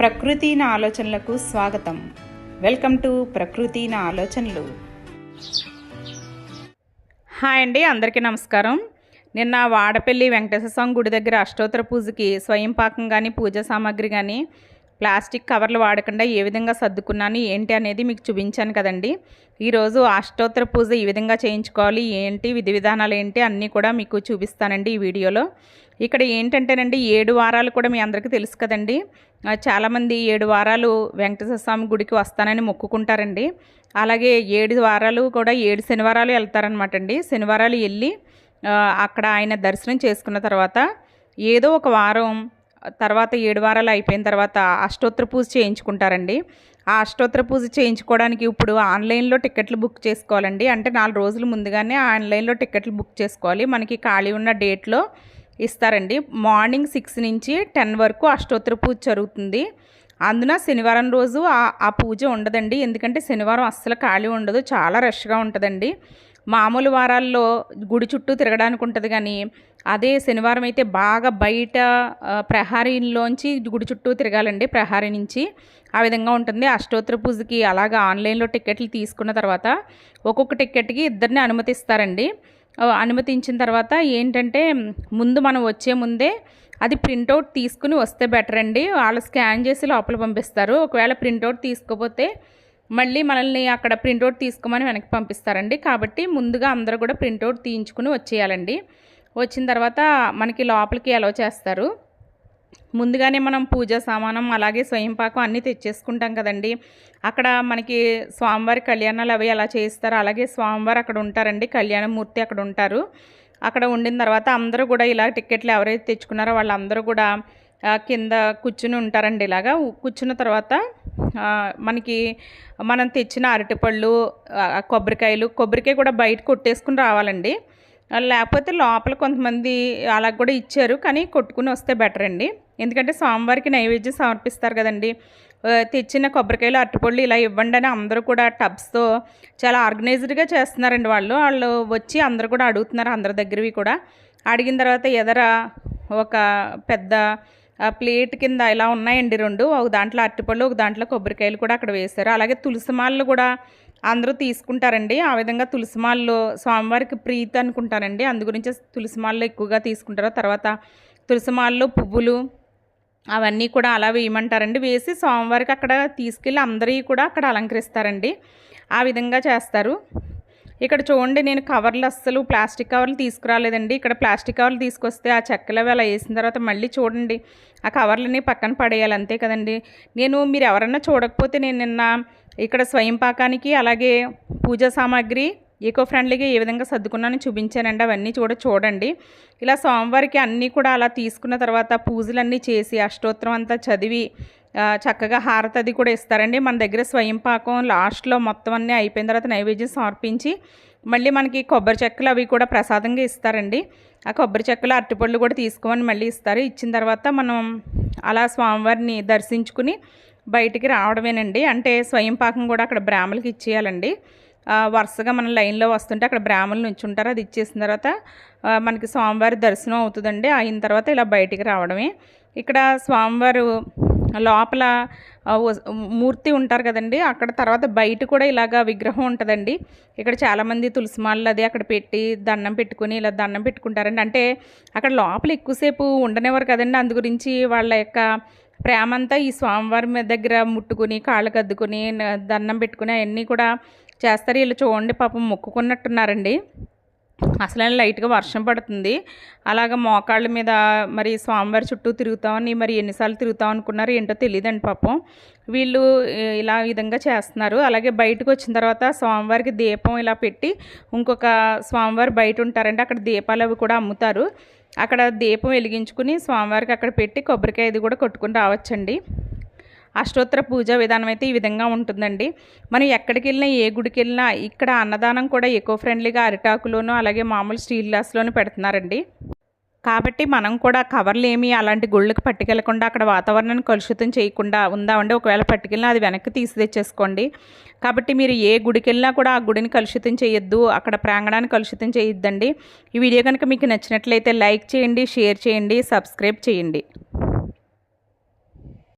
ప్రకృతి నా ఆలోచనలకు స్వాగతం. వెల్కమ్ టు ప్రకృతి నా ఆలోచనలు. హాయ్ అండి అందరికీ నమస్కారం. నిన్న వాడపల్లి వెంకటేశ్వర స్వామి గుడి దగ్గర అష్టోత్తర పూజకి స్వయం పాకం కానీ పూజా సామాగ్రి కానీ ప్లాస్టిక్ కవర్లు వాడకుండా ఏ విధంగా సర్దుకున్నాను ఏంటి అనేది మీకు చూపించాను కదండి. ఈరోజు అష్టోత్తర పూజ ఈ విధంగా చేయించుకోవాలి ఏంటి విధి విధానాలు ఏంటి అన్నీ కూడా మీకు చూపిస్తానండి ఈ వీడియోలో. ఇక్కడ ఏంటంటేనండి ఏడు వారాలు కూడా మీ అందరికీ తెలుసు కదండి. చాలామంది ఏడు వారాలు వెంకటేశ్వర స్వామి గుడికి వస్తానని మొక్కుకుంటారండి. అలాగే ఏడు వారాలు కూడా ఏడు శనివారాలు వెళ్తారనమాట అండి. శనివారాలు వెళ్ళి అక్కడ ఆయన దర్శనం చేసుకున్న తర్వాత ఏదో ఒక వారం తర్వాత ఏడు వారాలు అయిపోయిన తర్వాత అష్టోత్తర పూజ చేయించుకుంటారండి. ఆ అష్టోత్తర పూజ చేయించుకోవడానికి ఇప్పుడు ఆన్లైన్లో టికెట్లు బుక్ చేసుకోవాలండి. అంటే నాలుగు రోజులు ముందుగానే ఆన్లైన్లో టికెట్లు బుక్ చేసుకోవాలి. మనకి ఖాళీ ఉన్న డేట్లో ఇస్తారండి. మార్నింగ్ సిక్స్ నుంచి టెన్ వరకు అష్టోత్తర పూజ జరుగుతుంది. అందున శనివారం రోజు ఆ ఆ పూజ ఉండదండి. ఎందుకంటే శనివారం అస్సలు ఖాళీ ఉండదు. చాలా రష్గా ఉంటుందండి. మామూలు వారాల్లో గుడి చుట్టూ తిరగడానికి ఉంటుంది కానీ అదే శనివారం అయితే బాగా బయట ప్రహారీలోంచి గుడి చుట్టూ తిరగాలండి ప్రహారీ నుంచి. ఆ విధంగా ఉంటుంది. అష్టోత్తర పూజకి అలాగా ఆన్లైన్లో టికెట్లు తీసుకున్న తర్వాత ఒక్కొక్క టికెట్కి ఇద్దరిని అనుమతిస్తారండి. అనుమతించిన తర్వాత ఏంటంటే ముందు మనం వచ్చే ముందే అది ప్రింటౌట్ తీసుకుని వస్తే బెటర్ అండి. వాళ్ళు స్కాన్ చేసి లోపల పంపిస్తారు. ఒకవేళ ప్రింటౌట్ తీసుకోపోతే మళ్ళీ మనల్ని అక్కడ ప్రింటౌట్ తీసుకోమని వెనక్కి పంపిస్తారండి. కాబట్టి ముందుగా అందరూ కూడా ప్రింటౌట్ తీయించుకుని వచ్చేయాలండి. వచ్చిన తర్వాత మనకి లోపలికి అలో చేస్తారు. ముందుగానే మనం పూజ సామానం అలాగే స్వయంపాకం అన్నీ తెచ్చేసుకుంటాం కదండి. అక్కడ మనకి స్వామివారి కళ్యాణాలు అవి అలా చేయిస్తారు అలాగే స్వామివారు అక్కడ ఉంటారండి. కళ్యాణమూర్తి అక్కడ ఉంటారు. అక్కడ ఉండిన తర్వాత అందరూ కూడా ఇలా టికెట్లు ఎవరైతే తెచ్చుకున్నారో వాళ్ళందరూ కూడా కింద కూర్చుని ఉంటారండి ఇలాగా. కూర్చున్న తర్వాత మనకి మనం తెచ్చిన అరటిపళ్ళు కొబ్బరికాయలు కొబ్బరికాయ కూడా బయట కొట్టేసుకుని రావాలండి. లేకపోతే లోపల కొంతమంది అలా కూడా ఇచ్చారు కానీ కొట్టుకుని వస్తే బెటర్ అండి. ఎందుకంటే సోమవారికి నైవేద్యం సమర్పిస్తారు కదండి. తెచ్చిన కొబ్బరికాయలు అరటిపళ్ళు ఇలా ఇవ్వండి అని అందరూ కూడా టబ్స్తో చాలా ఆర్గనైజ్డ్గా చేస్తున్నారండి వాళ్ళు. వాళ్ళు వచ్చి అందరూ కూడా అడుగుతున్నారు అందరి దగ్గరవి కూడా. అడిగిన తర్వాత ఎదర ఒక పెద్ద ప్లేట్ కింద ఇలా ఉన్నాయండి రెండు. ఒక దాంట్లో అరటిపళ్ళు ఒక దాంట్లో కొబ్బరికాయలు కూడా అక్కడ వేశారు. అలాగే తులసి మాలలు కూడా అందరూ తీసుకుంటారండి. ఆ విధంగా తులసిమాల్లో స్వామివారికి ప్రీతి అనుకుంటారండి. అందు గురించి తులసి మాలలో ఎక్కువగా తీసుకుంటారు. తర్వాత తులసిమాల్లో పువ్వులు అవన్నీ కూడా అలా వేయమంటారండి. వేసి స్వామివారికి అక్కడ తీసుకెళ్ళి అందరివి కూడా అక్కడ అలంకరిస్తారండి. ఆ విధంగా చేస్తారు. ఇక్కడ చూడండి నేను కవర్లు అస్సలు ప్లాస్టిక్ కవర్లు తీసుకురాలేదండి. ఇక్కడ ప్లాస్టిక్ కవర్లు తీసుకొస్తే ఆ చెక్కలు అవి అలా వేసిన తర్వాత మళ్ళీ చూడండి ఆ కవర్లని పక్కన పడేయాలి అంతే కదండి. నేను మీరు ఎవరన్నా చూడకపోతే నేను నిన్న ఇక్కడ స్వయం పాకానికి అలాగే పూజా సామాగ్రి ఈకో ఫ్రెండ్లీగా ఏ విధంగా సర్దుకున్నాను చూపించానండి. అవన్నీ చూడ చూడండి. ఇలా సోమవారికి అన్నీ కూడా అలా తీసుకున్న తర్వాత పూజలన్నీ చేసి అష్టోత్తరం అంతా చదివి చక్కగా హారతి అది కూడా ఇస్తారండి. మన దగ్గర స్వయం పాకం లాస్ట్లో మొత్తం అన్నీ అయిపోయిన తర్వాత నైవేద్యం సమర్పించి మళ్ళీ మనకి కొబ్బరి చెక్కలు అవి కూడా ప్రసాదంగా ఇస్తారండి. ఆ కొబ్బరి చెక్కలు అరటిపళ్ళు కూడా తీసుకోమని మళ్ళీ ఇస్తారు. ఇచ్చిన తర్వాత మనం అలా స్వామివారిని దర్శించుకుని బయటికి రావడమేనండి. అంటే స్వయం పాకం కూడా అక్కడ బ్రాహ్మలకి ఇచ్చేయాలండి. వరుసగా మనం లైన్లో వస్తుంటే అక్కడ బ్రాహ్మణులు నుంచుంటారు. అది ఇచ్చేసిన తర్వాత మనకి స్వామివారి దర్శనం అవుతుందండి. అయిన తర్వాత ఇలా బయటికి రావడమే. ఇక్కడ స్వామివారు లోపల మూర్తి ఉంటారు కదండి అక్కడ తర్వాత బయట కూడా ఇలాగా విగ్రహం ఉంటుందండి. ఇక్కడ చాలామంది తులసిమాలలు అది అక్కడ పెట్టి దండం పెట్టుకుని ఇలా దండం పెట్టుకుంటారండి. అంటే అక్కడ లోపల ఎక్కువసేపు ఉండనివ్వరు కదండి. అందు గురించి వాళ్ళ యొక్క ప్రేమ అంతా ఈ స్వామివారి దగ్గర ముట్టుకుని కాళ్ళు కద్దుకుని దండం పెట్టుకుని అవన్నీ కూడా చేస్తారు. వీళ్ళు చూడండి పాపం మొక్కుకున్నట్టున్నారండి. అసలు లైట్గా వర్షం పడుతుంది. అలాగ మోకాళ్ళ మీద మరి స్వామివారి చుట్టూ తిరుగుతామని మరి ఎన్నిసార్లు తిరుగుతాం అనుకున్నారు ఏంటో తెలియదండి పాపం. వీళ్ళు ఇలా విధంగా చేస్తున్నారు. అలాగే బయటకు వచ్చిన తర్వాత స్వామివారికి దీపం ఇలా పెట్టి ఇంకొక స్వామివారు బయట ఉంటారండి. అక్కడ దీపాలు అవి కూడా అమ్ముతారు. అక్కడ దీపం వెలిగించుకుని స్వామివారికి అక్కడ పెట్టి కొబ్బరికాయ ఇది కూడా కొట్టుకుని రావచ్చండి. అష్టోత్తర పూజా విధానం అయితే ఈ విధంగా ఉంటుందండి. మనం ఎక్కడికి వెళ్ళినా ఏ గుడికి వెళ్ళినా ఇక్కడ అన్నదానం కూడా ఎకో ఫ్రెండ్లీగా అరిటాకులోను అలాగే మామూలు స్టీల్ గ్లాస్లోనూ పెడుతున్నారండి. కాబట్టి మనం కూడా కవర్లు ఏమి అలాంటి గుళ్ళకి పట్టుకెళ్ళకుండా అక్కడ వాతావరణాన్ని కలుషితం చేయకుండా ఉందామండి. ఒకవేళ పట్టుకెళ్ళినా అది వెనక్కి తీసి తెచ్చేసుకోండి. కాబట్టి మీరు ఏ గుడికి వెళ్ళినా కూడా ఆ గుడిని కలుషితం చేయొద్దు అక్కడ ప్రాంగణాన్ని కలుషితం చేయొద్దండి. ఈ వీడియో కనుక మీకు నచ్చినట్లయితే లైక్ చేయండి షేర్ చేయండి సబ్స్క్రైబ్ చేయండి.